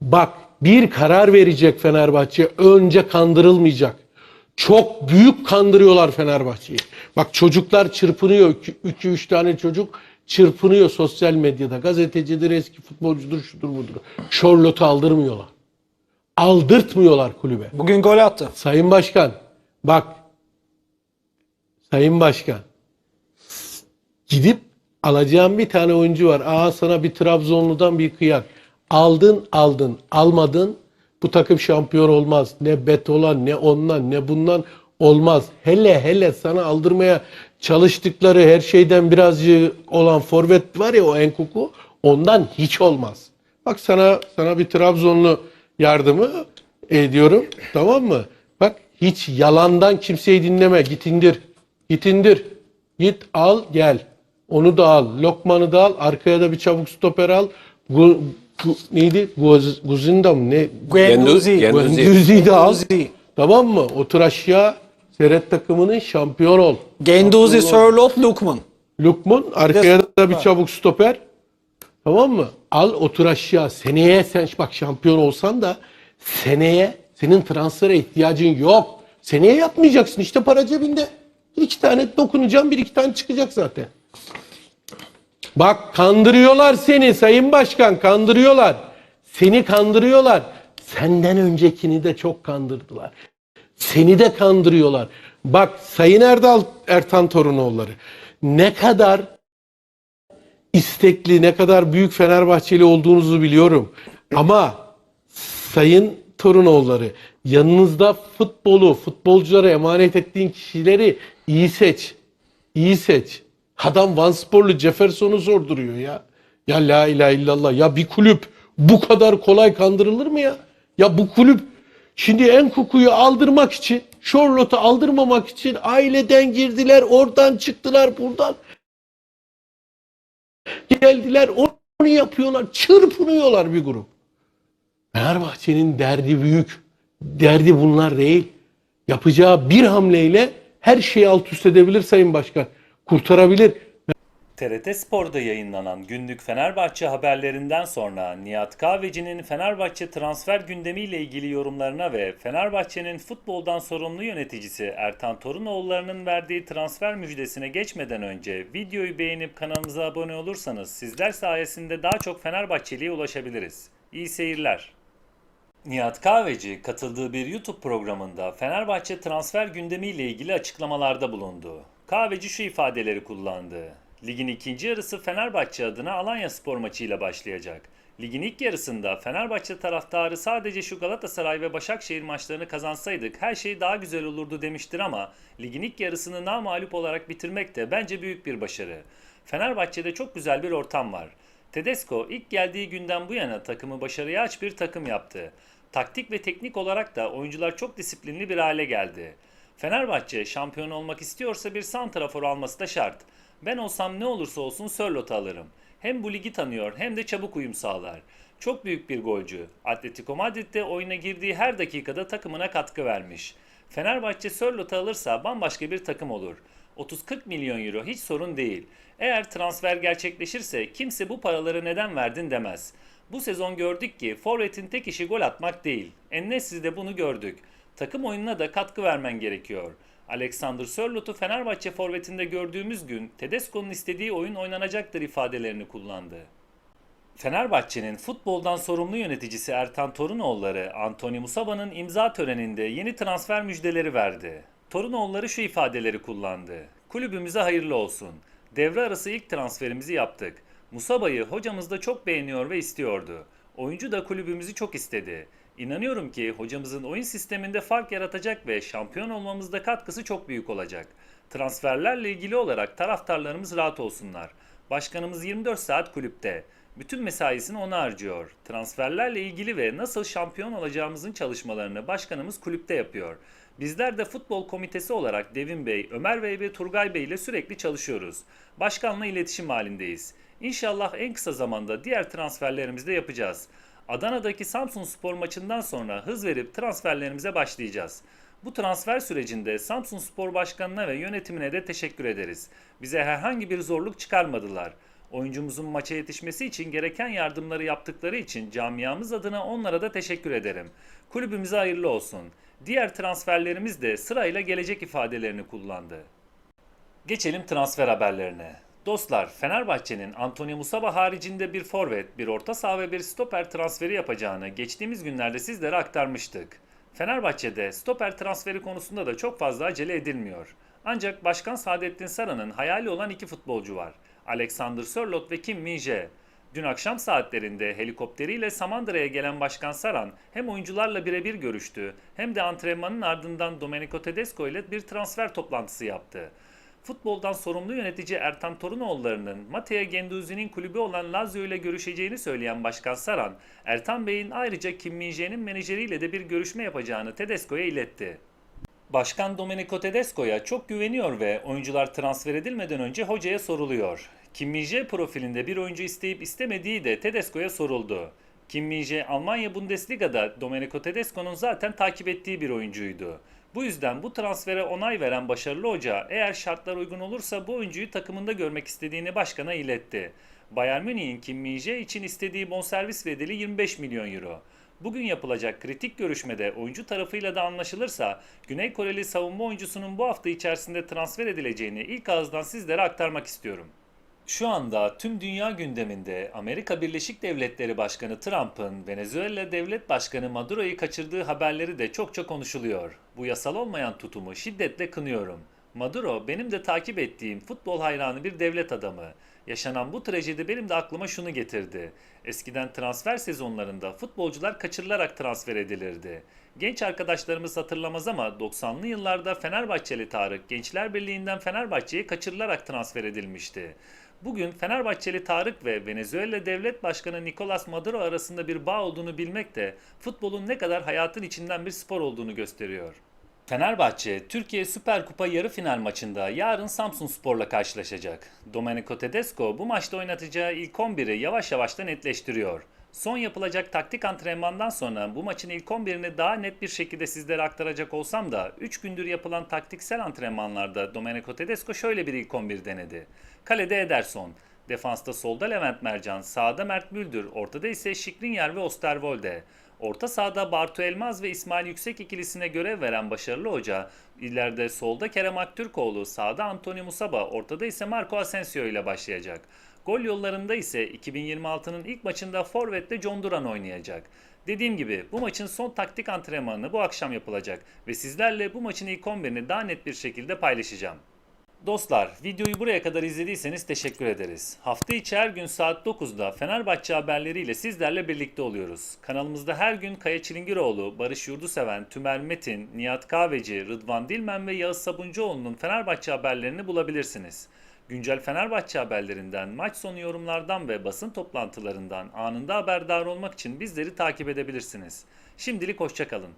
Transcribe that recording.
Bak bir karar verecek Fenerbahçe. Önce kandırılmayacak. Çok büyük kandırıyorlar Fenerbahçe'yi. Bak çocuklar çırpınıyor. 2-3 tane çocuk çırpınıyor sosyal medyada. Gazetecidir, eski futbolcudur, şudur budur. Charlotte'u aldırmıyorlar. Aldırtmıyorlar kulübe. Bugün gol attı. Sayın Başkan, bak. Sayın Başkan. Gidip alacağın bir tane oyuncu var. Aa sana bir Trabzonlu'dan bir kıyak. Aldın aldın. Almadın. Bu takım şampiyon olmaz. Ne Beto'lan ne ondan ne bundan olmaz. Hele hele sana aldırmaya çalıştıkları her şeyden birazcık olan forvet var ya o Enkuku ondan hiç olmaz. Bak sana sana bir Trabzonlu yardımı ediyorum. Tamam mı? Bak hiç yalandan kimseyi dinleme. Git indir. Git indir. Git al gel. Onu da al. Lokman'ı da al. Arkaya da bir çabuk stoper al. Gu- neydi? Guz, Guzinda mı? Ne? Guendouzi. Guendouzi. Guendouzi'yi de al. Guendouzi. Tamam mı? Otur aşağı. Seyret takımının şampiyon ol. Genduzi, Sörloth, Lukman. Lukman arkaya da bir çabuk stoper. Tamam mı? Al otur aşağı. Seneye sen bak şampiyon olsan da seneye senin transfere ihtiyacın yok. Seneye yapmayacaksın. İşte para cebinde. Bir iki tane dokunacağım bir iki tane çıkacak zaten. Bak kandırıyorlar seni Sayın Başkan kandırıyorlar. Seni kandırıyorlar. Senden öncekini de çok kandırdılar. Seni de kandırıyorlar. Bak Sayın Erdal Ertan Torunoğulları ne kadar istekli, ne kadar büyük Fenerbahçeli olduğunuzu biliyorum. Ama Sayın Torunoğulları yanınızda futbolu, futbolculara emanet ettiğin kişileri iyi seç. İyi seç. Adam Van Sporlu Jefferson'u zor duruyor ya. Ya la ilahe illallah. Ya bir kulüp bu kadar kolay kandırılır mı ya? Ya bu kulüp şimdi en kokuyu aldırmak için, Charlotte'u aldırmamak için aileden girdiler, oradan çıktılar, buradan geldiler, onu yapıyorlar, çırpınıyorlar bir grup. Fenerbahçe'nin derdi büyük. Derdi bunlar değil. Yapacağı bir hamleyle her şeyi alt üst edebilir Sayın Başkan. Kurtarabilir. TRT Spor'da yayınlanan günlük Fenerbahçe haberlerinden sonra Nihat Kahveci'nin Fenerbahçe transfer gündemiyle ilgili yorumlarına ve Fenerbahçe'nin futboldan sorumlu yöneticisi Ertan Torunoğulları'nın verdiği transfer müjdesine geçmeden önce videoyu beğenip kanalımıza abone olursanız sizler sayesinde daha çok Fenerbahçeli'ye ulaşabiliriz. İyi seyirler. Nihat Kahveci katıldığı bir YouTube programında Fenerbahçe transfer gündemiyle ilgili açıklamalarda bulundu. Kahveci şu ifadeleri kullandı. Ligin ikinci yarısı Fenerbahçe adına Alanya Spor maçıyla başlayacak. Ligin ilk yarısında Fenerbahçe taraftarı sadece şu Galatasaray ve Başakşehir maçlarını kazansaydık her şey daha güzel olurdu demiştir ama ligin ilk yarısını namağlup olarak bitirmek de bence büyük bir başarı. Fenerbahçe'de çok güzel bir ortam var. Tedesco ilk geldiği günden bu yana takımı başarıya aç bir takım yaptı. Taktik ve teknik olarak da oyuncular çok disiplinli bir hale geldi. Fenerbahçe şampiyon olmak istiyorsa bir santrafor alması da şart. Ben olsam ne olursa olsun Sörlot'u alırım. Hem bu ligi tanıyor hem de çabuk uyum sağlar. Çok büyük bir golcü. Atletico Madrid'de oyuna girdiği her dakikada takımına katkı vermiş. Fenerbahçe Sörlot'u alırsa bambaşka bir takım olur. 30-40 milyon euro hiç sorun değil. Eğer transfer gerçekleşirse kimse bu paraları neden verdin demez. Bu sezon gördük ki forvetin tek işi gol atmak değil. Ennesi'de bunu gördük. Takım oyununa da katkı vermen gerekiyor. Alexander Sörlot'u Fenerbahçe forvetinde gördüğümüz gün Tedesco'nun istediği oyun oynanacaktır ifadelerini kullandı. Fenerbahçe'nin futboldan sorumlu yöneticisi Ertan Torunoğulları, Antony Musaba'nın imza töreninde yeni transfer müjdeleri verdi. Torunoğulları şu ifadeleri kullandı. Kulübümüze hayırlı olsun. Devre arası ilk transferimizi yaptık. Musaba'yı hocamız da çok beğeniyor ve istiyordu. Oyuncu da kulübümüzü çok istedi. İnanıyorum ki hocamızın oyun sisteminde fark yaratacak ve şampiyon olmamızda katkısı çok büyük olacak. Transferlerle ilgili olarak taraftarlarımız rahat olsunlar. Başkanımız 24 saat kulüpte. Bütün mesaisini ona harcıyor. Transferlerle ilgili ve nasıl şampiyon olacağımızın çalışmalarını başkanımız kulüpte yapıyor. Bizler de futbol komitesi olarak Devin Bey, Ömer Bey ve Turgay Bey ile sürekli çalışıyoruz. Başkanla iletişim halindeyiz. İnşallah en kısa zamanda diğer transferlerimizi de yapacağız. Adana'daki Samsun Spor maçından sonra hız verip transferlerimize başlayacağız. Bu transfer sürecinde Samsun Spor Başkanı'na ve yönetimine de teşekkür ederiz. Bize herhangi bir zorluk çıkarmadılar. Oyuncumuzun maça yetişmesi için gereken yardımları yaptıkları için camiamız adına onlara da teşekkür ederim. Kulübümüze hayırlı olsun. Diğer transferlerimiz de sırayla gelecek ifadelerini kullandı. Geçelim transfer haberlerine. Dostlar, Fenerbahçe'nin Antonio Musaba haricinde bir forvet, bir orta saha ve bir stoper transferi yapacağını geçtiğimiz günlerde sizlere aktarmıştık. Fenerbahçe'de stoper transferi konusunda da çok fazla acele edilmiyor. Ancak Başkan Saadettin Saran'ın hayali olan iki futbolcu var. Alexander Sörloth ve Kim Min-jae. Dün akşam saatlerinde helikopteriyle Samandıra'ya gelen Başkan Saran hem oyuncularla birebir görüştü hem de antrenmanın ardından Domenico Tedesco ile bir transfer toplantısı yaptı. Futboldan sorumlu yönetici Ertan Torunoğulları'nın Matteo Genduzi'nin kulübü olan Lazio ile görüşeceğini söyleyen Başkan Saran, Ertan Bey'in ayrıca Kim Min-jae'nin menajeriyle de bir görüşme yapacağını Tedesco'ya iletti. Başkan Domenico Tedesco'ya çok güveniyor ve oyuncular transfer edilmeden önce hocaya soruluyor. Kim Min-jae profilinde bir oyuncu isteyip istemediği de Tedesco'ya soruldu. Kim Min-jae Almanya Bundesliga'da Domenico Tedesco'nun zaten takip ettiği bir oyuncuydu. Bu yüzden bu transfere onay veren başarılı hoca eğer şartlar uygun olursa bu oyuncuyu takımında görmek istediğini başkana iletti. Bayern Münih'in Kim Min-jae için istediği bonservis bedeli 25 milyon euro. Bugün yapılacak kritik görüşmede oyuncu tarafıyla da anlaşılırsa Güney Koreli savunma oyuncusunun bu hafta içerisinde transfer edileceğini ilk ağızdan sizlere aktarmak istiyorum. Şu anda tüm dünya gündeminde Amerika Birleşik Devletleri Başkanı Trump'ın Venezuela Devlet Başkanı Maduro'yu kaçırdığı haberleri de çokça konuşuluyor. Bu yasal olmayan tutumu şiddetle kınıyorum. Maduro benim de takip ettiğim futbol hayranı bir devlet adamı. Yaşanan bu trajedi benim de aklıma şunu getirdi. Eskiden transfer sezonlarında futbolcular kaçırılarak transfer edilirdi. Genç arkadaşlarımız hatırlamaz ama 90'lı yıllarda Fenerbahçeli Tarık Gençler Birliği'nden Fenerbahçe'ye kaçırılarak transfer edilmişti. Bugün Fenerbahçeli Tarık ve Venezuela Devlet Başkanı Nicolas Maduro arasında bir bağ olduğunu bilmek de futbolun ne kadar hayatın içinden bir spor olduğunu gösteriyor. Fenerbahçe, Türkiye Süper Kupa yarı final maçında yarın Samsun Spor'la karşılaşacak. Domenico Tedesco bu maçta oynatacağı ilk 11'i yavaş yavaş da netleştiriyor. Son yapılacak taktik antrenmandan sonra bu maçın ilk 11'ini daha net bir şekilde sizlere aktaracak olsam da 3 gündür yapılan taktiksel antrenmanlarda Domenico Tedesco şöyle bir ilk 11 denedi. Kalede Ederson, defansta solda Levent Mercan, sağda Mert Müldür, ortada ise Şikrinyer ve Osterwolde. Orta sahada Bartu Elmaz ve İsmail Yüksek ikilisine görev veren başarılı hoca, ileride solda Kerem Aktürkoğlu, sağda Antonio Musaba, ortada ise Marco Asensio ile başlayacak. Gol yollarında ise 2026'nın ilk maçında Forvet'te John Duran oynayacak. Dediğim gibi bu maçın son taktik antrenmanı bu akşam yapılacak ve sizlerle bu maçın ilk 11'ini daha net bir şekilde paylaşacağım. Dostlar, videoyu buraya kadar izlediyseniz teşekkür ederiz. Hafta içi her gün saat 9'da Fenerbahçe haberleriyle sizlerle birlikte oluyoruz. Kanalımızda her gün Kaya Çilingiroğlu, Barış Yurduseven, Tümer Metin, Nihat Kahveci, Rıdvan Dilmen ve Yağız Sabuncuoğlu'nun Fenerbahçe haberlerini bulabilirsiniz. Güncel Fenerbahçe haberlerinden, maç sonu yorumlardan ve basın toplantılarından anında haberdar olmak için bizleri takip edebilirsiniz. Şimdilik hoşçakalın.